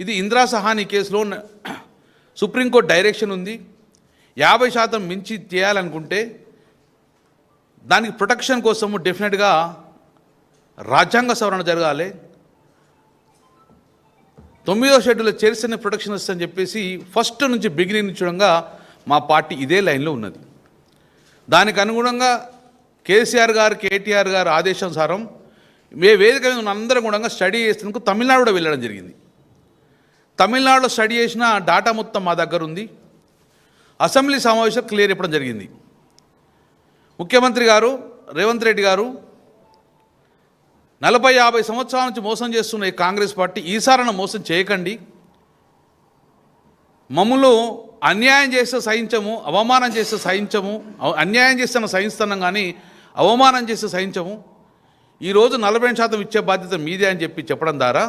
ఇది ఇందిరా సహాని కేసులో న- సుప్రీంకోర్టు డైరెక్షన్ ఉంది. యాభై శాతం మించి చేయాలనుకుంటే దానికి ప్రొటెక్షన్ కోసము డెఫినెట్గా రాజ్యాంగ సవరణ జరగాలి. తొమ్మిదో షెడ్యూల్లో చేరిసిన ప్రొటెక్షన్ వస్తుందని చెప్పేసి ఫస్ట్ నుంచి బిగినింగ్ చూడంగా మా పార్టీ ఇదే లైన్లో ఉన్నది. దానికి అనుగుణంగా కేసీఆర్ గారు కేటీఆర్ గారు ఆదేశానుసారం మే వేదిక మీద ఉన్న అందరం కూడా స్టడీ చేసినందుకు తమిళనాడు కూడా వెళ్ళడం జరిగింది. తమిళనాడులో స్టడీ చేసిన డాటా మొత్తం మా దగ్గర ఉంది. అసెంబ్లీ సమావేశం క్లియర్ ఇవ్వడం జరిగింది. ముఖ్యమంత్రి గారు రేవంత్ రెడ్డి గారు నలభై యాభై సంవత్సరాల నుంచి మోసం చేస్తున్న ఈ కాంగ్రెస్ పార్టీ ఈసారన మోసం చేయకండి. మమ్మల్ని అన్యాయం చేస్తే సహించము అవమానం చేస్తే సహించము అన్యాయం చేస్తే సహిస్తున్నాం కానీ అవమానం చేస్తే సహించము. ఈరోజు నలభై శాతం ఇచ్చే బాధ్యత మీదే అని చెప్పి చెప్పడం ద్వారా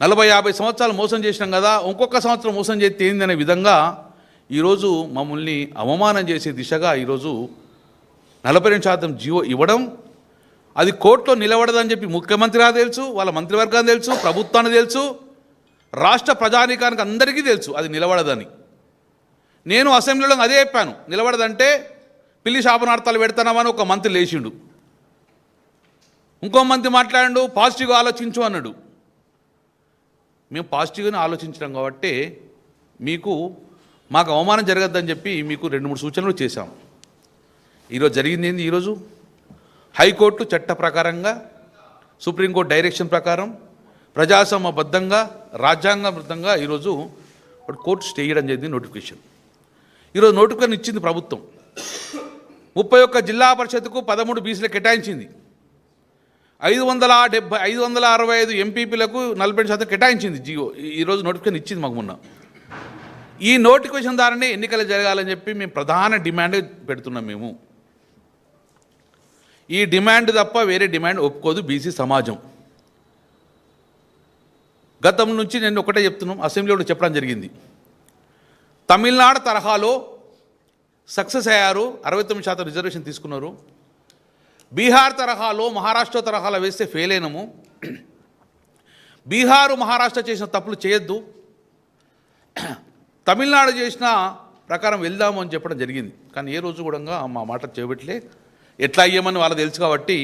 నలభై యాభై సంవత్సరాలు మోసం చేసినాం కదా ఇంకొక సంవత్సరం మోసం చేస్తే ఏందనే విధంగా ఈరోజు మమ్మల్ని అవమానం చేసే దిశగా ఈరోజు నలభై రెండు శాతం జీవో ఇవ్వడం అది కోర్టులో నిలబడదని చెప్పి ముఖ్యమంత్రిగా తెలుసు వాళ్ళ మంత్రివర్గాన్ని తెలుసు ప్రభుత్వాన్ని తెలుసు రాష్ట్ర ప్రజానీకానికి అందరికీ తెలుసు అది నిలబడదని. నేను అసెంబ్లీలో అదే చెప్పాను నిలబడదంటే పిల్లి శాపనార్థాలు పెడతానమని ఒక మంత్రి లేచిండు. ఇంకో మంత్రి మాట్లాడు పాజిటివ్గా ఆలోచించు అన్నాడు. మేము పాజిటివ్గానే ఆలోచించడం కాబట్టి మీకు మాకు అవమానం జరగద్దని చెప్పి మీకు రెండు మూడు సూచనలు చేశాం. ఈరోజు జరిగింది ఏంది ఈరోజు? హైకోర్టు చట్ట ప్రకారంగా సుప్రీంకోర్టు డైరెక్షన్ ప్రకారం ప్రజాసమబద్ధంగా రాజ్యాంగబద్ధంగా ఈరోజు ఒక కోర్టు స్టే చేయడం జరిగింది నోటిఫికేషన్. ఈరోజు నోటిఫికేషన్ ఇచ్చింది ప్రభుత్వం. ముప్పై ఒక్క జిల్లా పరిషత్కు పదమూడు బీసీలు కేటాయించింది. ఐదు వందల డెబ్బై ఐదు వందల అరవై ఐదు ఎంపీపీలకు నలభై రెండు శాతం కేటాయించింది జియో. ఈ- ఈరోజు నోటిఫికేషన్ ఇచ్చింది మాకు మొన్న. ఈ నోటిఫికేషన్ ద్వారానే ఎన్నికలు జరగాలని చెప్పి మేము ప్రధాన డిమాండ్ పెడుతున్నాం మేము. ఈ డిమాండ్ తప్ప వేరే డిమాండ్ ఒప్పుకోదు బీసీ సమాజం. గతం నుంచి నేను ఒకటే చెప్తున్నాం అసెంబ్లీలో చెప్పడం జరిగింది. తమిళనాడు తరహాలో సక్సెస్ అయ్యారు అరవై తొమ్మిది శాతం రిజర్వేషన్ తీసుకున్నారు. బీహార్ తరహాలో మహారాష్ట్ర తరహాలో వేస్తే ఫెయిల్ అయినము. బీహారు మహారాష్ట్ర చేసిన తప్పులు చేయొద్దు. తమిళనాడు చేసిన ప్రకారం వెళ్దాము అని చెప్పడం జరిగింది. కానీ ఏ రోజు కూడా మా మాట చేపట్లే ఎట్లా అయ్యామని వాళ్ళకి తెలుసు కాబట్టి